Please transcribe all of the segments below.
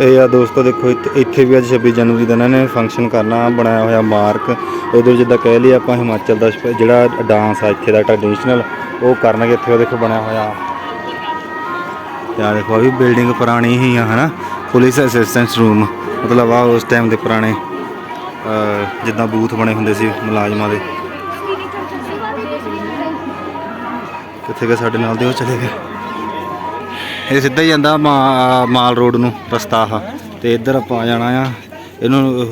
ਇਹ ਆ ਦੋਸਤੋ, ਦੇਖੋ, ਇੱਥੇ- ਇੱਥੇ ਵੀ ਅੱਜ 26 ਜਨਵਰੀ ਦਾ ਇਹਨਾਂ ਨੇ ਫੰਕਸ਼ਨ ਕਰਨਾ, ਬਣਾਇਆ ਹੋਇਆ ਮਾਰਕ ਇਹਦੇ ਜਿੱਦਾਂ ਕਹਿ ਲਈ ਆਪਾਂ ਹਿਮਾਚਲ ਦਾ ਜਿਹੜਾ ਡਾਂਸ ਆ, ਇੱਥੇ ਦਾ ਟ੍ਰੈਡੀਸ਼ਨਲ ਉਹ ਕਰਨਗੇ, ਇੱਥੇ ਉਹ ਦੇਖੋ ਬਣਿਆ ਹੋਇਆ। ਤੇ ਆ ਦੇਖੋ ਆ ਵੀ ਬਿਲਡਿੰਗ ਪੁਰਾਣੀ ਹੀ ਆ, ਹਨਾ? ਪੁਲਿਸ ਅਸਿਸਟੈਂਟ ਰੂਮ ਮਤਲਬ ਆ ਉਸ ਟਾਈਮ ਦੇ ਪੁਰਾਣੇ ਜਿੱਦਾਂ ਬੂਥ ਬਣੇ ਹੁੰਦੇ ਸੀ ਮੁਲਾਜ਼ਮਾਂ ਦੇ। ਕਿੱਥੇ ਗਏ? ਸਾਡੇ ਨਾਲ ਦੇ ਉਹ ਚਲੇ ਗਏ। ਇਹ ਸਿੱਧਾ ਹੀ ਜਾਂਦਾ ਮਾ- ਮਾਲ ਰੋਡ ਨੂੰ, ਰਸਤਾ ਆ ਤੇ ਇੱਧਰ ਆਪਾਂ ਜਾਣਾ ਆ, ਇਹਨੂੰ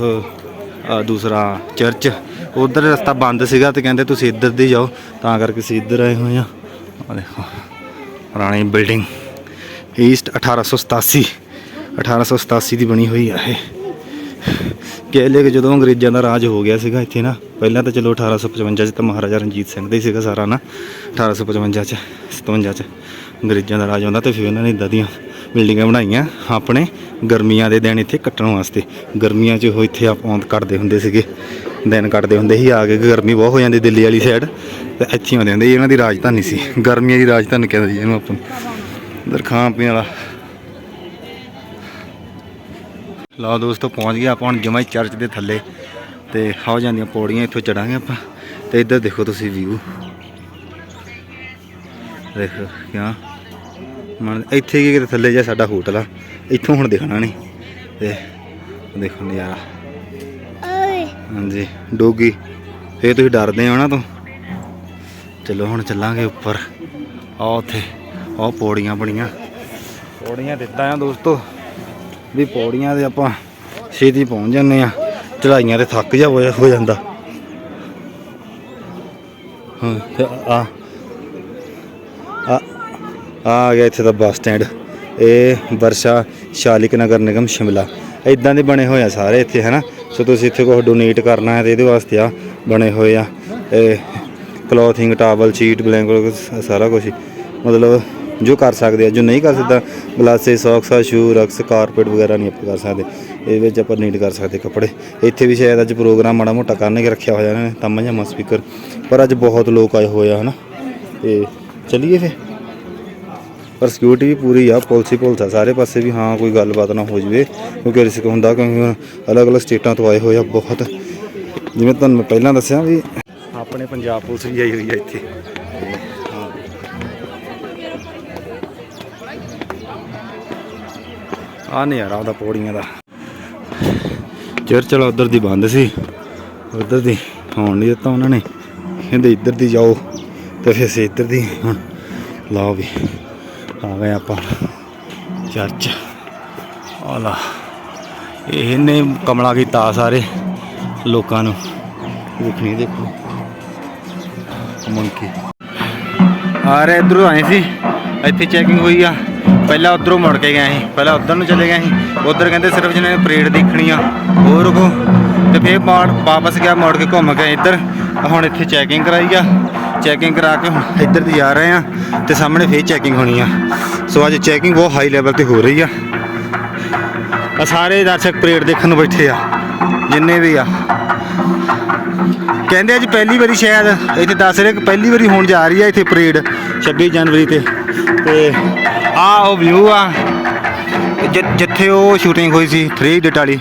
ਦੂਸਰਾ ਚਰਚ। ਉਧਰ ਰਸਤਾ ਬੰਦ ਸੀਗਾ ਤੇ ਕਹਿੰਦੇ ਤੁਸੀਂ ਇੱਧਰ ਦੀ ਜਾਓ, ਤਾਂ ਕਰਕੇ ਅਸੀਂ ਇੱਧਰ ਆਏ ਹੋਏ ਆ। ਆ ਦੇਖੋ, ਪੁਰਾਣੀ ਬਿਲਡਿੰਗ। ਈਸਟ 1887 1887 ਦੀ ਬਣੀ ਹੋਈ ਆ ਇਹ। ਕਹਿ ਲਏ ਕਿ ਜਦੋਂ ਅੰਗਰੇਜ਼ਾਂ ਦਾ ਰਾਜ ਹੋ ਗਿਆ ਸੀਗਾ ਇੱਥੇ ਨਾ, ਪਹਿਲਾਂ ਤਾਂ ਚਲੋ 1855 ਚ ਤਾਂ ਮਹਾਰਾਜਾ ਰਣਜੀਤ ਸਿੰਘ ਦਾ ਹੀ ਸੀਗਾ ਸਾਰਾ ਨਾ 1855 ਚ 57 ਚ। ਅੰਗਰੇਜ਼ਾਂ ਦਾ ਰਾਜ ਹੁੰਦਾ ਤੇ ਫਿਰ ਉਹਨਾਂ ਨੇ ਇਦਾਂ ਦੀਆਂ ਬਿਲਡਿੰਗਾਂ ਬਣਾਈਆਂ ਆਪਣੇ ਗਰਮੀਆਂ ਦੇ ਦਿਨ ਇੱਥੇ ਕੱਟਣ ਵਾਸਤੇ। ਗਰਮੀਆਂ 'ਚ ਉਹ ਇੱਥੇ ਆਪੌਂਦ ਕੱਟਦੇ ਹੁੰਦੇ ਸੀਗੇ, ਦਿਨ ਕੱਟਦੇ ਹੁੰਦੇ ਸੀ ਆ ਕੇ ਗਰਮੀ ਬਹੁਤ ਹੋ ਜਾਂਦੀ ਦਿੱਲੀ ਵਾਲੀ ਸਾਈਡ ਤੇ ਇੱਥੇ ਆਉਂਦੇ ਹੁੰਦੇ ਸੀ, ਇਹਨਾਂ ਦੀ ਰਾਜਧਾਨੀ ਸੀ। ਗਰਮੀਆਂ ਦੀ ਰਾਜਧਾਨੀ ਕਹਿੰਦੇ ਜੀ ਇਹਨੂੰ ਆਪਾਂ ਇਧਰ ਖਾਣ ਪੀਣ ਵਾਲਾ। ਲਓ ਦੋਸਤੋ, ਪਹੁੰਚ ਗਏ ਆਪਾਂ ਹੁਣ ਜਮਾਈ ਚਰਚ ਦੇ ਥੱਲੇ ਤੇ ਹੋ ਜਾਂਦੀਆਂ ਪੌੜੀਆਂ ਇੱਥੋਂ ਚੜਾਂਗੇ ਆਪਾਂ ਤੇ ਇੱਧਰ ਦੇਖੋ ਤੁਸੀਂ ਵਿਊ ਦੇਖੋ ਕਿਆ। ਮਨ ਇੱਥੇ ਕੀ ਕਿਤੇ ਥੱਲੇ ਜਾ ਸਾਡਾ ਹੋਟਲ ਆ। ਇੱਥੋਂ ਹੁਣ ਦਿਖਣਾ ਨਹੀਂ। ਤੇ ਦੇਖੋ ਨਜ਼ਾਰਾ। ਹਾਂਜੀ ਡੋਗੀ। ਫੇਰ ਤੁਸੀਂ ਡਰਦੇ ਹੋ ਨਾ ਤੋਂ। ਚਲੋ ਹੁਣ ਚੱਲਾਂਗੇ ਉੱਪਰ। ਆ ਉੱਥੇ ਉਹ ਪੌੜੀਆਂ ਬਣੀਆਂ। ਪੌੜੀਆਂ ਦਿੱਤਾ ਆ ਦੋਸਤੋ। ਵੀ ਪੌੜੀਆਂ ਦੇ ਆਪਾਂ ਛੇਤੀ ਪਹੁੰਚ ਜਾਂਦੇ ਆ। ਚੜਾਈਆਂ ਤੇ ਥੱਕ ਜਾ ਹੋ ਜਾਂਦਾ। ਹਾਂ ਤੇ ਆ ਆ ਆ ਗਿਆ ਇੱਥੇ ਦਾ ਬੱਸ ਸਟੈਂਡ। ਇਹ ਵਰਸ਼ਾ ਸ਼ਾਲਿਕ ਨਗਰ ਨਿਗਮ ਸ਼ਿਮਲਾ। ਇਦਾਂ ਦੇ ਬਣੇ ਹੋਏ ਆ ਸਾਰੇ ਇੱਥੇ, ਹਨਾ? ਸੋ ਤੁਸੀਂ ਇੱਥੇ ਕੋਈ ਡੋਨੇਟ ਕਰਨਾ ਹੈ ਤੇ ਇਹਦੇ ਵਾਸਤੇ ਆ ਬਣੇ ਹੋਏ ਆ। ਇਹ ਕਲੋਥਿੰਗ ਟਾਵਲ ਸ਼ੀਟ ਬਲੈਂਕਟ ਸਾਰਾ ਕੁਝ ਮਤਲਬ ਜੋ ਕਰ ਸਕਦੇ ਆ, ਜੋ ਨਹੀਂ ਕਰ ਸਕਦਾ, ਗਲਾਸੇ ਸੌਕਸ ਸ਼ੂ ਰਕਸ ਕਾਰਪੇਟ ਵਗੈਰਾ ਨਹੀਂ ਆਪਾਂ ਕਰ ਸਕਦੇ। ਇਹ ਵਿੱਚ ਆਪਾਂ ਨੀਡ ਕਰ ਸਕਦੇ ਕੱਪੜੇ। ਇੱਥੇ ਵੀ ਸ਼ਾਇਦ ਅੱਜ ਪ੍ਰੋਗਰਾਮ ਮਾੜਾ ਮੋਟਾ ਕਰਨਗੇ ਰੱਖਿਆ ਹੋਇਆ ਇਹਨਾਂ ਨੇ ਤੰਮਾ ਜਮਾ ਸਪੀਕਰ ਪਰ ਅੱਜ ਬਹੁਤ ਲੋਕ ਆਏ ਹੋਏ ਆ, ਹਨਾ? ਤੇ ਚਲਿਏ ਫੇ ਪਰ ਸਿਕਿਉਰਿਟੀ ਵੀ ਪੂਰੀ ਆ ਪੁਲਿਸ ਹੀ ਪੁਲਿਸ ਆ। ਸਾਰੇ ਪਾਸੇ ਵੀ ਹਾਂ, ਕੋਈ ਗੱਲਬਾਤ ਨਾ ਹੋ ਜਵੇ, ਕਿਉਂਕਿ ਰਿਸਕ ਹੁੰਦਾ ਕਿਉਂਕਿ ਅਲੱਗ-ਅਲੱਗ ਸਟੇਟਾਂ ਤੋਂ ਆਏ ਹੋਏ ਆ ਬਹੁਤ। ਜਿਵੇਂ ਤੁਹਾਨੂੰ ਮੈਂ ਪਹਿਲਾਂ ਦੱਸਿਆ ਵੀ ਆਪਣੇ ਪੰਜਾਬ ਪੁਲਿਸ ਵੀ ਆਈ ਹੋਈ ਆ ਇੱਥੇ। ਹਾਂ। ਆ ਨਜ਼ਾਰਾ ਉਹਦਾ ਪੌੜੀਆਂ ਦਾ। ਚਰਚ ਵਾਲਾ ਉਧਰ ਦੀ ਬੰਦ ਸੀ, ਉਧਰ ਦੀ ਹੋਣ ਨਹੀਂ ਦਿੱਤਾ ਉਹਨਾਂ ਨੇ। ਕਹਿੰਦੇ ਇੱਧਰ ਦੀ ਜਾਓ ਤੇ ਫਿਰ ਅਸੀਂ ਇੱਧਰ ਦੀ ਹੁਣ। ਲਾਓ ਵੀ। ਆ ਗਏ ਆਪਾਂ ਚਰਚ। ਆਲਾ ਇਹਨੇ ਕਮਲਾ ਕੀਤਾ ਸਾਰੇ ਲੋਕਾਂ ਨੂੰ। ਦੇਖਣੀ ਦੇਖੋ। ਮੰਕੀ। ਆ ਰਹੇ ਇਧਰੋਂ ਆਏ ਸੀ। ਇੱਥੇ ਚੈਕਿੰਗ ਹੋਈ ਆ। ਪਹਿਲਾਂ ਉਧਰੋਂ ਮੁੜ ਕੇ ਗਏ ਸੀ। ਪਹਿਲਾਂ ਉਧਰ ਨੂੰ ਚਲੇ ਗਏ ਸੀ। ਉਧਰ ਕਹਿੰਦੇ ਸਿਰਫ ਜਿਹਨੇ ਪਰੇਡ ਦੇਖਣੀ ਆ। ਹੋਰ ਰੁਕੋ। ਤੇ ਫੇਰ ਵਾਪਸ ਗਿਆ, ਮੁੜ ਕੇ ਘੁੰਮ ਕੇ ਇੱਧਰ। ਹੁਣ ਇੱਥੇ ਚੈਕਿੰਗ ਕਰਾਈ ਆ। ਚੈਕਿੰਗ ਕਰਾ ਕੇ ਇੱਧਰ ਦੀ ਜਾ ਰਹੇ ਆ ਤੇ ਸਾਹਮਣੇ ਫੇਰ ਚੈਕਿੰਗ ਹੋਣੀ ਆ। ਸੋ ਅੱਜ ਚੈਕਿੰਗ ਬਹੁਤ ਹਾਈ ਲੈਵਲ ਤੇ ਹੋ ਰਹੀ ਆ। ਆ ਸਾਰੇ ਦਰਸ਼ਕ ਪਰੇਡ ਦੇਖਣ ਨੂੰ ਬੈਠੇ ਆ, ਜਿੰਨੇ ਵੀ ਆ। ਕਹਿੰਦੇ ਅੱਜ ਪਹਿਲੀ ਵਾਰੀ ਸ਼ਾਇਦ, ਇੱਥੇ ਦੱਸ ਰਹੇ ਕਿ ਪਹਿਲੀ ਵਾਰੀ ਹੋਣ ਜਾ ਰਹੀ ਆ ਇੱਥੇ ਪਰੇਡ 26 ਜਨਵਰੀ ਤੇ। ਤੇ ਆ ਉਹ ਵਿਊ ਆ ਜਿੱਥੇ ਉਹ ਸ਼ੂਟਿੰਗ ਹੋਈ ਸੀ 3 ਇਡਿਟ ਵਾਲੀ,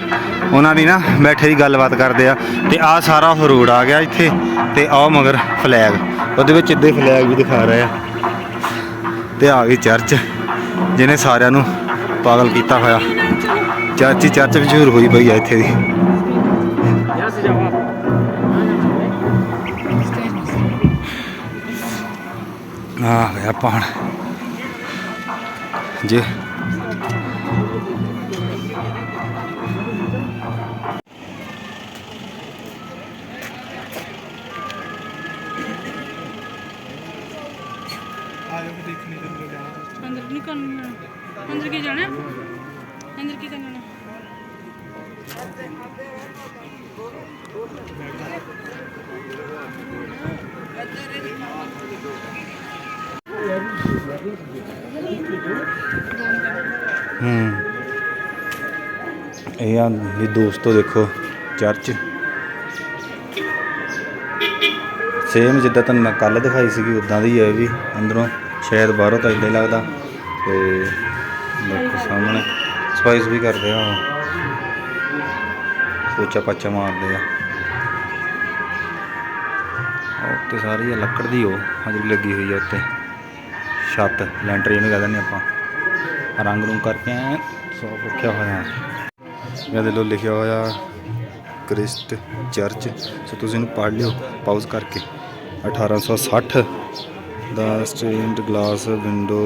ਉਹਨਾਂ ਦੀ ਨਾ ਬੈਠੇ ਦੀ ਗੱਲਬਾਤ ਕਰਦੇ ਆ। ਤੇ ਆ ਸਾਰਾ ਉਹ ਰੋਡ ਆ ਗਿਆ ਇੱਥੇ, ਤੇ ਆਹ ਮਗਰ ਫਲੈਗ ਉਹਦੇ ਵਿੱਚ ਇੱਦੇ ਫਲੈਗ ਵੀ ਦਿਖਾ ਰਹੇ ਆ। ਤੇ ਆ ਗਈ ਚਰਚ ਜਿਹਨੇ ਸਾਰਿਆਂ ਨੂੰ ਪਾਗਲ ਕੀਤਾ ਹੋਇਆ। ਚਰਚ ਹੀ ਚਰਚ ਮਸ਼ਹੂਰ ਹੋਈ ਪਈ ਆ ਇੱਥੇ ਦੀ। ਆ ਗਿਆ ਆਪਾਂ ਹੁਣ ਜੇ ਅੰਦਰ ਨਹੀਂ ਕਰਨਾ ਅੰਦਰ ਕੀ ਜਾਣਾ? ਅੰਦਰ ਕੀ ਕਰਨਾ ਹੂੰ। ਇਹ ਆ ਇਹ ਦੋਸਤੋ ਦੇਖੋ ਚਰਚ। ਸੇਮ ਜਿੱਦਾਂ ਤੁਹਾਨੂੰ ਮੈਂ ਕੱਲ ਦਿਖਾਈ ਸੀਗੀ, ਉਦਾਂ ਦੀ ਹੈ ਵੀ, ਅੰਦਰੋਂ, ਸ਼ਾਇਦ ਬਾਹਰੋਂ ਤਾਂ ਇਦਾਂ ਹੀ ਲੱਗਦਾ। ਤੇ ਦੇਖੋ ਸਾਹਮਣੇ ਸਫਾਈਸ ਵੀ ਕਰਦੇ ਆ ਪੋਚਾ ਪਾਚਾ ਮਾਰਦੇ ਆ। ਉਹ ਸਾਰੀ ਇਹ ਲੱਕੜ ਦੀ ਉਹ ਆ ਜਿਹੜੀ ਲੱਗੀ ਹੋਈ ਆ ਉੱਤੇ। ਛੱਤ, ਲੈਂਟਰ ਇਹਨੂੰ ਕਹਿੰਦੇ ਨੇ ਆਪਾਂ। ਰੰਗ ਨੂੰ ਕਰਕੇ ਐਂ ਸਾਫ਼ ਰੱਖਿਆ ਹੋਇਆ। ਇਹਦੇ ਲੋ ਲਿਖਿਆ ਹੋਇਆ ਕ੍ਰਿਸਟ ਚਰਚ। ਸੋ ਤੁਸੀਂ ਇਹਨੂੰ ਪੜ੍ਹ ਲਿਓ ਪਾਉਜ਼ ਕਰਕੇ। 1860 ਦਾ ਸਟੇਨਡ ਗਲਾਸ ਵਿੰਡੋ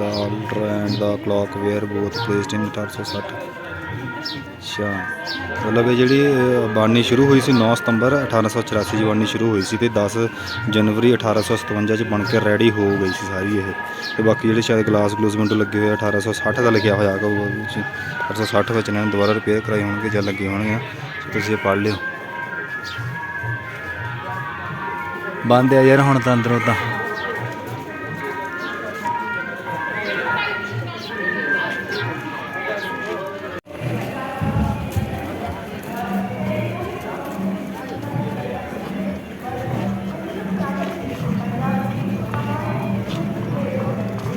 ਦਾ altar and the clock where both placed in 1860 ਅੱਛਾ। ਮਤਲਬ ਇਹ ਜਿਹੜੀ ਅਹ, ਬਾਣੀ ਸ਼ੁਰੂ ਹੋਈ ਸੀ 9 ਸਤੰਬਰ 1884 ਚ ਬਾਣੀ ਸ਼ੁਰੂ ਹੋਈ ਸੀ ਤੇ 10 ਜਨਵਰੀ 1857 ਚ ਬਣ ਕੇ ਰੈਡੀ ਹੋ ਗਈ ਸੀ ਸਾਰੀ ਇਹ। ਤੇ ਬਾਕੀ ਜਿਹੜੇ ਸ਼ਾਇਦ ਗਲਾਸ ਗਲੂਸ ਵਿੰਡੋ ਲੱਗੇ ਹੋਏ ਆ, 1860 ਦਾ ਲਿਖਿਆ ਹੋਇਆ ਹੈਗਾ ਉਹ ਵਿੱਚ 1860 ਵਿੱਚ ਇਹਨਾਂ ਨੇ ਦੁਬਾਰਾ ਰਿਪੇਅਰ ਕਰਾਏ ਹੋਣਗੇ ਜਾਂ ਲੱਗੇ ਹੋਣਗੇ। ਤੁਸੀਂ ਇਹ ਪੜ੍ਹ ਲਿਓ। ਬੰਦ ਆ ਯਾਰ ਹੁਣ ਤਾਂ ਅੰਦਰੋਂ ਤਾਂ।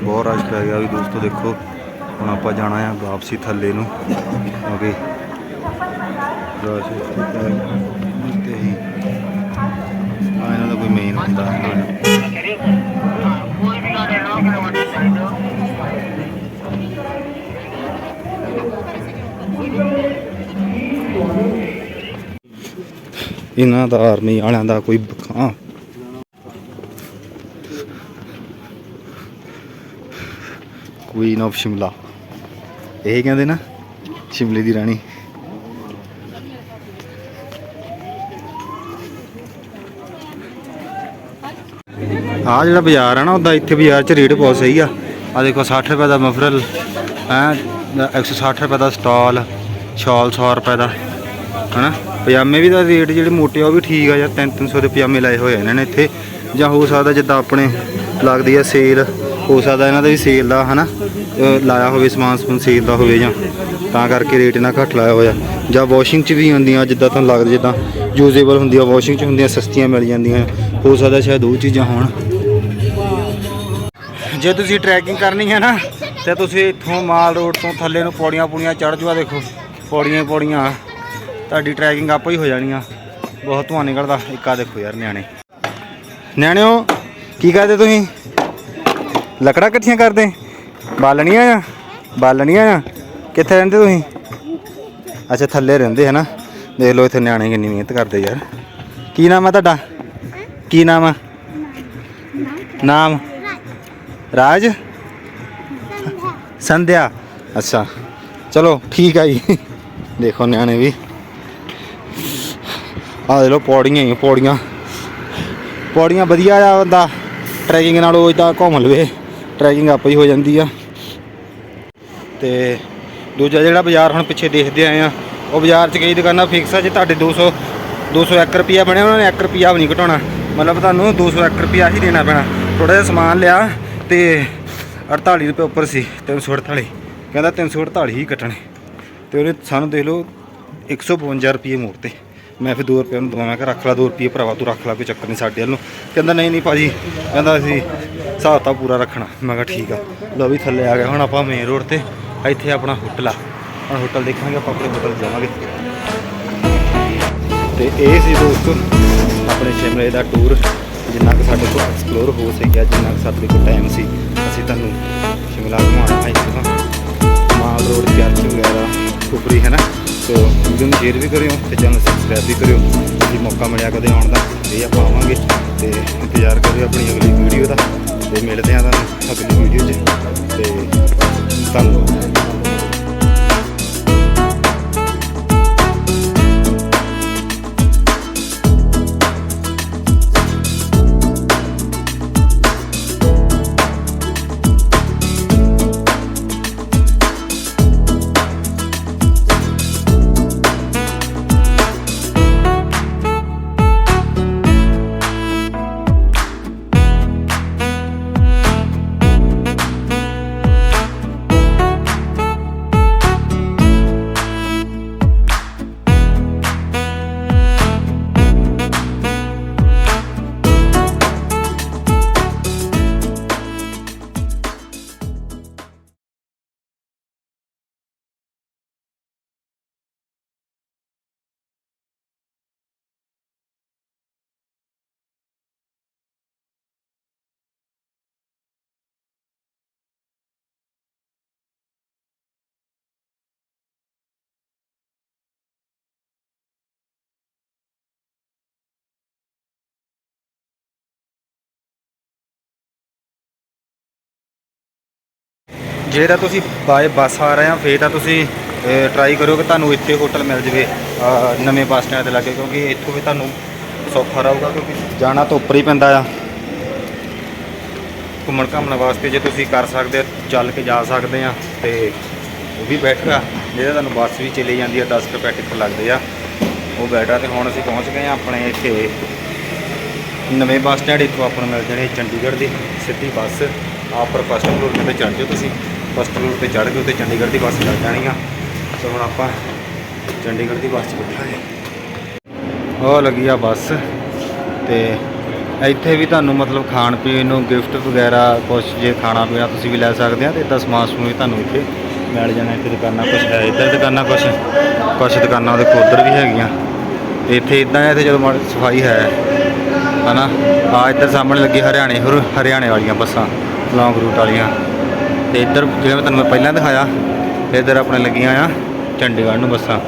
ਬਹੁਤ ਰਸ਼ ਪੈ ਗਿਆ ਵੀ ਦੋਸਤੋ ਦੇਖੋ, ਹੁਣ ਆਪਾਂ ਜਾਣਾ ਆ ਵਾਪਸੀ ਥੱਲੇ ਨੂੰ। ਕਿਉਂਕਿ ਰਸ਼ ਤੇ ਹੀ ਆ, ਇਹਨਾਂ ਦਾ ਕੋਈ ਮੇਨ ਹੁੰਦਾ ਹੈ ਇਹਨਾਂ ਦਾ ਆਰਮੀ ਵਾਲਿਆਂ ਦਾ ਕੋਈ ਹਾਂ। ਕੁਈਨ ਆਫ ਸ਼ਿਮਲਾ ਇਹ ਕਹਿੰਦੇ ਨਾ, ਸ਼ਿਮਲੇ ਦੀ ਰਾਣੀ। ਆ ਜਿਹੜਾ ਬਾਜ਼ਾਰ ਆ ਨਾ, ਉਹਦਾ ਇੱਥੇ ਬਾਜ਼ਾਰ 'ਚ ਰੇਟ ਬਹੁਤ ਸਹੀ ਆ। ਆ ਦੇਖੋ 60 ਰੁਪਏ ਦਾ ਮਫਰਲ, ਹੈ 160 ਰੁਪਏ ਦਾ ਸਟਾਲ, ਸ਼ਾਲ 100 ਰੁਪਏ ਦਾ, ਹਨਾ? ਪਜਾਮੇ ਵੀ ਦਾ ਰੇਟ ਜਿਹੜੇ ਮੋਟੇ ਆ, ਉਹ ਵੀ ਠੀਕ ਆ ਯਾਰ 3-300 ਦੇ ਪਜਾਮੇ ਲਾਏ ਹੋਏ ਇਹਨਾਂ ਨੇ ਇੱਥੇ। ਜਾਂ ਹੋ ਸਕਦਾ ਜਿੱਦਾਂ ਆਪਣੇ ਲੱਗਦੀ ਆ ਸੇਲ, ਹੋ ਸਕਦਾ ਇਹਨਾਂ ਦਾ ਵੀ ਸੇਲ ਦਾ, ਹਨਾ? ਅਹ ਲਾਇਆ ਹੋਵੇ ਸਮਾਨ, ਸਮੂਨ ਸੇਲ ਦਾ ਹੋਵੇ ਜਾਂ, ਤਾਂ ਕਰਕੇ ਰੇਟ ਇਹਨਾਂ ਘੱਟ ਲਾਇਆ ਹੋਇਆ। ਜਾਂ ਵਾਸ਼ਿੰਗ 'ਚ ਵੀ ਹੁੰਦੀਆਂ, ਜਿੱਦਾਂ ਤੁਹਾਨੂੰ ਲੱਗਦਾ ਜਿੱਦਾਂ ਯੂਜ਼ੇਬਲ ਹੁੰਦੀਆਂ, ਵਾਸ਼ਿੰਗ 'ਚ ਹੁੰਦੀਆਂ, ਸਸਤੀਆਂ ਮਿਲ ਜਾਂਦੀਆਂ। ਹੋ ਸਕਦਾ ਸ਼ਾਇਦ ਉਹ ਚੀਜ਼ਾਂ ਹੋਣ। ਜੇ ਤੁਸੀਂ ਟਰੈਕਿੰਗ ਕਰਨੀ ਹੈ ਨਾ ਤੇ ਤੁਸੀਂ ਇੱਥੋਂ ਮਾਲ ਰੋਡ ਤੋਂ ਥੱਲੇ ਨੂੰ ਪੌੜੀਆਂ ਪੂੜੀਆਂ ਚੜ੍ਹ ਜੂਆ ਦੇਖੋ ਪੌੜੀਆਂ ਪੌੜੀਆਂ। ਤੁਹਾਡੀ ਟਰੈਕਿੰਗ ਆਪੇ ਹੀ ਹੋ ਜਾਣੀ ਆ। ਬਹੁਤ ਧੂਆਂ ਨਿਕਲਦਾ ਇੱਕ ਆ ਦੇਖੋ ਯਾਰ ਨਿਆਣੇ। ਨਿਆਣਿਓ ਕੀ ਕਰਦੇ ਤੁਸੀਂ? ਲੱਕੜਾਂ ਇਕੱਠੀਆਂ ਕਰਦੇ? ਬਾਲਣੀਆਂ ਆ? ਬਾਲਣੀਆਂ ਆ? ਕਿੱਥੇ ਰਹਿੰਦੇ ਤੁਸੀਂ? ਅੱਛਾ ਥੱਲੇ ਰਹਿੰਦੇ ਹੈ ਨਾ। ਦੇਖ ਲਓ ਇੱਥੇ ਨਿਆਣੇ ਕਿੰਨੀ ਮਿਹਨਤ ਕਰਦੇ ਯਾਰ। ਕੀ ਨਾਮ ਆ ਤੁਹਾਡਾ? ਕੀ ਨਾਮ ਆ? ਨਾਮ? ਰਾਜ? ਸੰਧਿਆ। ਅੱਛਾ। ਚਲੋ, ਠੀਕ ਆ ਜੀ। ਦੇਖੋ ਨਿਆਣੇ ਵੀ। ਆ ਦੇ ਲੋ ਪੌੜੀਆਂ ਹੀ ਪੌੜੀਆਂ। ਪੌੜੀਆਂ ਵਧੀਆ ਆ ਬੰਦਾ। ਟਰੈਕਿੰਗ ਨਾਲ ਨਾਲੋਂ ਤਾਂ ਘੁੰਮ ਲਵੇ। ਟਰੈਕਿੰਗ ਆਪੇ ਹੀ ਹੋ ਜਾਂਦੀ ਆ। ਤੇ ਦੂਜਾ ਜਿਹੜਾ ਬਾਜ਼ਾਰ ਹੁਣ ਪਿੱਛੇ ਦੇਖਦੇ ਆਏ ਆ, ਉਹ ਬਾਜ਼ਾਰ 'ਚ ਕਈ ਦੁਕਾਨਾਂ ਫਿਕਸ ਆ, ਜੇ ਤੁਹਾਡੇ 200 201 ਰੁਪਿਆ ਬਣਿਆ, ਉਹਨਾਂ ਨੇ 1 ਰੁਪਿਆ ਵੀ ਨਹੀਂ ਘਟਾਉਣਾ। ਮਤਲਬ ਤੁਹਾਨੂੰ 201 ਰੁਪਿਆ ਹੀ ਦੇਣਾ ਪੈਣਾ। ਥੋੜਾ ਜਿਹਾ ਸਮਾਨ ਲਿਆ। ਤੇ 48 ਰੁਪਏ ਉੱਪਰ ਸੀ 348 ਕਹਿੰਦਾ 348 ਹੀ ਕੱਟਣੇ। ਤੇ ਉਹਨੇ ਸਾਨੂੰ ਦੇਖ ਲਓ 152 ਰੁਪਏ ਮੋੜਤੇ ਮੈਂ ਫਿਰ 2 ਰੁਪਏ ਨੂੰ ਦਵਾਵਾਂ ਕਿ ਰੱਖ ਲਾ 2 ਰੁਪਏ, ਭਰਾਵਾ ਤੂੰ ਰੱਖ ਲਾ, ਕੋਈ ਚੱਕਰ ਨਹੀਂ ਸਾਡੇ ਵੱਲੋਂ ਕਹਿੰਦਾ ਨਹੀਂ ਨਹੀਂ ਭਾਜੀ, ਕਹਿੰਦਾ ਅਸੀਂ ਹਿਸਾਬ ਤਾਂ ਪੂਰਾ ਰੱਖਣਾ। ਮੈਂ ਕਿਹਾ ਠੀਕ ਆ। ਲਓ ਵੀ ਥੱਲੇ ਆ ਗਿਆ, ਹੁਣ ਆਪਾਂ ਮੇਨ ਰੋਡ ਤੇ ਇੱਥੇ ਆਪਣਾ ਹੋਟਲ ਆ। ਹੁਣ ਹੋਟਲ ਦੇਖਾਂਗੇ, ਆਪਾਂ ਆਪਣੇ ਹੋਟਲ ਜਾਵਾਂਗੇ। ਤੇ ਇਹ ਸੀ ਦੋਸਤੋ, ਆਪਣੇ ਸ਼ਿਮਲੇ ਦਾ ਟੂਰ ਜਿੰਨਾ ਕਿ ਸਾਡੇ ਕੋਲ ਐਕਸਪਲੋਰ ਹੋ ਸਕਿਆ, ਜਿੰਨਾ ਕਿ ਸਾਡੇ ਕੋਲ ਟਾਈਮ ਸੀ, ਅਸੀਂ ਤੁਹਾਨੂੰ ਸ਼ਿਮਲਾ ਘੁਮਾਉਣਾ ਹੈ ਇੱਥੋਂ ਮਾਲ ਰੋਡ ਚਰਚ ਵਗੈਰਾ ਖੁਪਰੀ ਹੈ ਨਾ? ਸੋ ਵੀਡੀਓ ਨੂੰ ਸ਼ੇਅਰ ਵੀ ਕਰਿਓ ਤੇ ਚੈਨਲ ਸਬਸਕ੍ਰਾਈਬ ਵੀ ਕਰਿਓ। ਜੇ ਮੌਕਾ ਮਿਲਿਆ ਕਦੇ ਆਉਣ ਦਾ ਇਹ ਆਪਾਂ ਆਵਾਂਗੇ ਤੇ ਇੰਤਜ਼ਾਰ ਕਰਿਓ ਆਪਣੀ ਅਗਲੀ ਵੀਡੀਓ ਦਾ। ਤੇ ਮਿਲਦੇ ਹਾਂ ਤੁਹਾਨੂੰ ਅਗਲੀ ਵੀਡੀਓ 'ਚ। ਤੇ ਧੰਨਵਾਦ। ਜੇ ਤਾਂ ਤੁਸੀਂ ਬਾਏ ਬੱਸ ਆ ਰਹੇ ਆ, ਫੇਰ ਤਾਂ ਤੁਸੀਂ ਟਰਾਈ ਕਰਿਓ ਕਿ ਤੁਹਾਨੂੰ ਇੱਥੇ ਹੋਟਲ ਮਿਲ ਜਵੇ ਨਵੇਂ ਬੱਸ ਸਟੈਂਡ ਤੇ ਲੱਗੇ, ਕਿਉਂਕਿ ਇੱਥੋਂ ਵੀ ਤੁਹਾਨੂੰ ਸੌਖਾ ਰਹੂਗਾ, ਕਿਉਂਕਿ ਜਾਣਾ ਤਾਂ ਉੱਪਰ ਹੀ ਪੈਂਦਾ ਆ। ਘੁੰਮਣ ਘਾਮਣ ਵਾਸਤੇ ਜੇ ਤੁਸੀਂ ਕਰ ਸਕਦੇ ਚੱਲ ਕੇ ਜਾ ਸਕਦੇ ਆ, ਤੇ ਉਹ ਵੀ ਬੈਟਰ ਆ। ਜਿਹਦਾ ਤੁਹਾਨੂੰ ਬੱਸ ਵੀ ਚਲੀ ਜਾਂਦੀ ਆ 10 ਰੁਪਏ ਟਿਕਟ ਲੱਗਦੇ ਆ। ਉਹ ਬੈਟਰ ਆ, ਤੇ ਹੁਣ ਅਸੀਂ ਪਹੁੰਚ ਗਏ ਆ ਆਪਣੇ ਇੱਥੇ। ਨਵੇਂ ਬੱਸ ਸਟੈਂਡ ਇੱਥੋਂ ਆਪਾਂ ਨੂੰ ਮਿਲ ਜਾਣੀ ਚੰਡੀਗੜ੍ਹ ਦੀ ਸਿੱਧੀ ਬੱਸ ਆਪਰ ਫਸਟ ਫਲੋਰ ਤੇ ਚੜ੍ਹ ਜਾਓ ਤੁਸੀਂ। ਫਸਟ ਫਲੋਰ ਤੇ ਚੜ੍ਹ ਕੇ ਉੱਤੇ ਚੰਡੀਗੜ੍ਹ ਦੀ ਬੱਸ ਲੱਗ ਜਾਣੀ ਆ। ਸੋ ਹੁਣ ਆਪਾਂ ਚੰਡੀਗੜ੍ਹ ਦੀ ਬੱਸ 'ਚ ਬੈਠਾਂਗੇ। ਉਹ ਲੱਗੀ ਆ ਬੱਸ ਤੇ ਇੱਥੇ ਵੀ ਤੁਹਾਨੂੰ ਮਤਲਬ ਖਾਣ ਪੀਣ ਨੂੰ ਗਿਫਟ ਵਗੈਰਾ ਕੁਝ ਜੇ ਖਾਣਾ ਪੀਣਾ ਤੁਸੀਂ ਵੀ ਲੈ ਸਕਦੇ ਆ ਤੇ ਇਦਾਂ ਸਮਾਨ ਸਮੂਨ ਵੀ ਤੁਹਾਨੂੰ ਇੱਥੇ ਮਿਲ ਜਾਣਾ। ਇੱਥੇ ਦੁਕਾਨਾਂ ਕੁਝ ਹੈ, ਇੱਧਰ ਦੁਕਾਨਾਂ ਕੁਝ ਕੁਝ ਦੁਕਾਨਾਂ ਦੇਖੋ ਉੱਧਰ ਵੀ ਹੈਗੀਆਂ। ਤੇ ਇੱਥੇ ਇਦਾਂ ਹੈ ਤੇ ਜਦੋਂ ਮਾੜੀ ਸਫ਼ਾਈ ਹੈ, ਹਨਾ? ਆ ਇੱਧਰ ਸਾਹਮਣੇ ਲੱਗੀ ਹਰਿਆਣੇ ਹੁਰ ਹਰਿਆਣੇ ਵਾਲੀਆਂ ਬੱਸਾਂ ਲੌਂਗ ਰੂਟ ਵਾਲੀਆਂ। ਤੇ ਇੱਧਰ ਜਿਵੇਂ ਤੁਹਾਨੂੰ ਮੈਂ ਪਹਿਲਾਂ ਦਿਖਾਇਆ ਇੱਧਰ ਆਪਣੇ ਲੱਗੀਆਂ ਆ ਚੰਡੀਗੜ੍ਹ ਨੂੰ ਬੱਸਾਂ।